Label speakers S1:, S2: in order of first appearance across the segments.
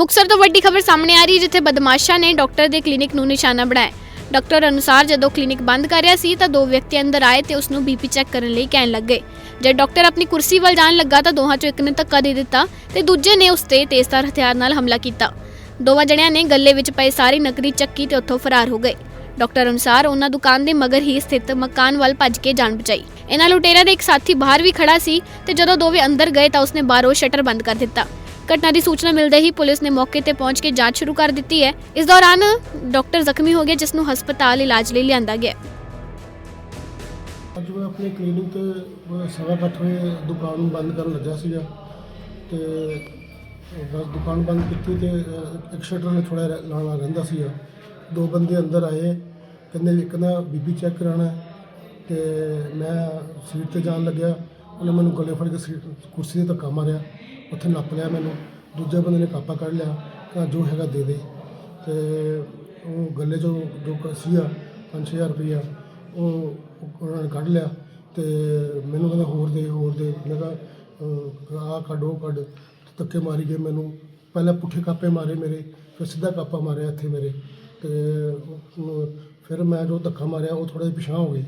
S1: ਮੁਕਤਸਰ ਤੋਂ ਵੱਡੀ ਖਬਰ ਸਾਹਮਣੇ ਆ ਰਹੀ ਹੈ, ਜਿੱਥੇ ਬਦਮਾਸ਼ਾਂ ਨੇ ਡਾਕਟਰ ਦੇ ਕਲੀਨਿਕ ਨੂੰ ਨਿਸ਼ਾਨਾ ਬਣਾਇਆ। ਡਾਕਟਰ ਅਨੁਸਾਰ ਜਦੋਂ ਕਲੀਨਿਕ ਬੰਦ ਕਰ ਰਿਹਾ ਸੀ, ਤਾਂ ਦੋ ਵਿਅਕਤੀ ਅੰਦਰ ਆਏ ਤੇ ਉਸ ਨੂੰ ਬੀਪੀ ਚੈੱਕ ਕਰਨ ਲਈ ਕਹਿਣ ਲੱਗੇ ਜਦ ਡਾਕਟਰ ਆਪਣੀ ਕੁਰਸੀ ਵੱਲ ਜਾਣ ਲੱਗਾ, ਤਾਂ ਦੋਹਾਂ ਚੋਂ ਇੱਕ ਨੇ ਧੱਕਾ ਦੇ ਦਿੱਤਾ ਤੇ ਦੂਜੇ ਨੇ ਉਸ ਤੇ ਤੇਜ਼ਧਾਰ ਹਥਿਆਰ ਨਾਲ ਹਮਲਾ ਕੀਤਾ। ਦੋਵਾਂ ਜਣਿਆਂ ਨੇ ਗੱਲੇ ਵਿੱਚ ਪਏ ਸਾਰੀ ਨਕਦੀ ਚੱਕੀ ਤੇ ਉੱਥੋਂ ਫਰਾਰ ਹੋ ਗਏ। ਡਾਕਟਰ ਅਨੁਸਾਰ ਉਹਨਾਂ ਦੁਕਾਨ ਦੇ ਮਗਰ ਹੀ ਸਥਿਤ ਮਕਾਨ ਵੱਲ ਭੱਜ ਕੇ ਜਾਨ ਬਚਾਈ। ਇਹਨਾਂ ਲੁਟੇਰਿਆਂ ਦੇ ਇੱਕ ਸਾਥੀ ਬਾਹਰ ਵੀ ਖੜਾ ਸੀ ਤੇ ਜਦੋਂ ਦੋਵੇਂ ਅੰਦਰ ਗਏ ਤਾਂ ਉਸਨੇ ਬਾਹਰੋਂ ਸ਼ਟਰ ਬੰਦ ਕਰ ਦਿੱਤਾ। ਘਟਨਾ ਦੀ ਸੂਚਨਾ ਮਿਲਦੇ ਹੀ ਪੁਲਿਸ ਨੇ ਮੌਕੇ ਤੇ ਪਹੁੰਚ ਕੇ ਜਾਂਚ ਸ਼ੁਰੂ ਕਰ ਦਿੱਤੀ ਹੈ। ਇਸ ਦੌਰਾਨ ਡਾਕਟਰ ਜ਼ਖਮੀ ਹੋ ਗਿਆ ਜਿਸ ਨੂੰ ਹਸਪਤਾਲ ਇਲਾਜ ਲਈ ਲਿਆਂਦਾ ਗਿਆ।
S2: ਅੱਜ ਮੈਂ ਆਪਣੇ ਕਲੀਨਿਕ ਤੇ ਅਹ, ਸਵਾ ਕੁ ਅੱਠ ਵਜੇ ਦੁਕਾਨ ਨੂੰ ਬੰਦ ਕਰਨ ਲੱਗਾ ਸੀਗਾ ਤੇ ਬਸ ਦੁਕਾਨ ਬੰਦ ਕੀਤੀ ਤੇ ਅਹ, ਇੱਕ ਸ਼ਟਰ ਨੇ ਥੋੜਾ ਲਾਣਾ ਰਹਿੰਦਾ ਸੀਗਾ। ਦੋ ਬੰਦੇ ਅੰਦਰ ਆਏ ਕਹਿੰਦੇ ਇੱਕ ਨਾ ਬੀਬੀ ਚੈੱਕ ਕਰਾਉਣਾ ਤੇ ਮੈਂ ਸੀਟ ਤੇ ਜਾਣ ਲੱਗਿਆ। ਉਹਨੇ ਮੈਨੂੰ ਗਲੇ ਫੜ ਕੇ ਸੀਟ ਕੁਰਸੀ ਤੇ ਧੱਕਾ ਮਾਰਿਆ। ਉੱਥੇ ਨੱਪ ਲਿਆ ਮੈਨੂੰ, ਦੂਜੇ ਬੰਦੇ ਨੇ ਕਾਪਾ ਕੱਢ ਲਿਆ, ਕਹਿੰਦਾ ਜੋ ਹੈਗਾ ਦੇ ਦੇ। ਤੇ ਉਹ ਗੱਲੇ ਚੋਂ ਜੋ ਕ- ਸੀਗਾ 5000 ਰੁਪਈਆ, ਉਹ ਉਹਨਾਂ ਨੇ ਕੱਢ ਲਿਆ ਤੇ ਮੈਨੂੰ ਕਹਿੰਦਾ ਹੋਰ ਦੇ ਹੋਰ ਦੇ। ਮੈਂ ਕਿਹਾ ਆ ਕੱਢ, ਉਹ ਕੱਢ। ਧੱਕੇ ਮਾਰੀ ਗਏ ਮੈਨੂੰ। ਪਹਿਲਾਂ ਪੁੱਠੇ ਕਾਪੇ ਮਾਰੇ ਮੇਰੇ, ਫਿਰ ਸਿੱਧਾ ਕਾਪਾ ਮਾਰਿਆ ਇੱਥੇ ਮੇਰੇ। ਤੇ ਫਿਰ ਮੈਂ ਜੋ ਧੱਕਾ ਮਾਰਿਆ, ਉਹ ਥੋੜਾ ਜਿਹਾ ਪਿਛਾਂਹ ਹੋ ਗਏ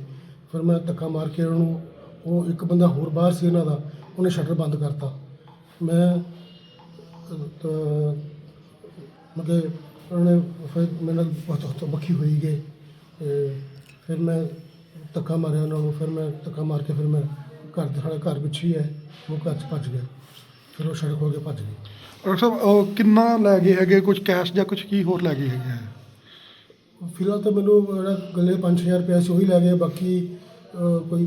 S2: ਫਿਰ ਮੈਂ ਧੱਕਾ ਮਾਰ ਕੇ ਉਹਨੂੰ, ਉਹ ਇੱਕ ਬੰਦਾ ਹੋਰ ਬਾਹਰ ਸੀ ਇਹਨਾਂ ਦਾ, ਉਹਨੇ ਸ਼ਟਰ ਬੰਦ ਕਰਤਾ। ਮੈਂ ਉਹਨੇ ਫਿਰ ਮੇਰੇ ਨਾਲ ਬਹੁਤ ਬਹੁਤ ਬੱਖੀ ਹੋਈ ਗਏ। ਤੇ ਫਿਰ ਮੈਂ ਧੱਕਾ ਮਾਰਿਆ ਉਹਨਾਂ ਨੂੰ ਫਿਰ ਮੈਂ ਧੱਕਾ ਮਾਰ ਕੇ ਫਿਰ ਮੈਂ ਘਰ ਦੇ ਸਾਡਾ ਘਰ ਵਿੱਚ ਹੀ ਹੈ ਉਹ ਘਰ 'ਚ ਭੱਜ ਗਿਆ। ਫਿਰ ਉਹ ਸੜਕ ਹੋ ਕੇ ਭੱਜ ਗਈ
S3: ਡਾਕਟਰ ਸਾਹਿਬ ਉਹ ਕਿੰਨਾ ਲੈ ਗਏ ਹੈਗੇ? ਕੁਝ ਕੈਸ਼ ਜਾਂ ਕੁਝ ਕੀ ਹੋਰ ਲੈ ਗਏ ਹੈਗੇ?
S2: ਫਿਲਹਾਲ ਤਾਂ ਮੈਨੂੰ ਜਿਹੜਾ ਗੱਲੇ 5000 ਰੁਪਏ ਸੀ ਉਹੀ ਲੈ ਗਏ। ਬਾਕੀ ਕੋਈ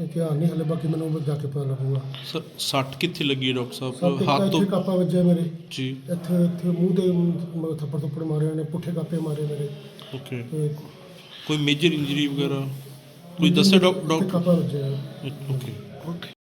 S2: ਅਹ, ਧਿਆਨ ਨਹੀਂ ਹਲੇ ਬਾਕੀ ਮੈਨੂੰ ਜਾ ਕੇ ਪਤਾ ਲੱਗੂਗਾ।
S4: ਸਰ ਸੱਟ ਕਿੱਥੇ ਲੱਗੀ ਹੈ ਡਾਕਟਰ
S2: ਸਭ
S4: ਸਾਹਿਬ
S2: ਤੋਂ
S4: ਹੱਥ
S2: ਇੱਥੇ
S4: ਤੋਂ
S2: ਕਾਪਾ ਵੱਜਿਆ ਮੇਰੇ।
S4: ਜੀ।
S2: ਇੱਥੇ ਇੱਥੇ ਮੂੰਹ ਦੇ ਮ- ਥੱਪੜ ਥੱਪੜ ਮਾਰੇ ਉਹਨੇ ਪੁੱਠੇ ਕਾਪੇ ਮਾਰੇ ਮੇਰੇ।
S4: ਓਕੇ
S2: ਤੇ
S4: ਕੋਈ ਮੇਜਰ ਇੰਜਰੀ ਵਗੈਰਾ? ਕੋਈ ਦੱਸਿਆ
S2: ਇੱਥੇ
S4: ਡਾਕਟਰ
S2: ਕਾਪਾ ਵੱਜਿਆ।
S4: ਓਕੇ।
S3: ਓਕੇ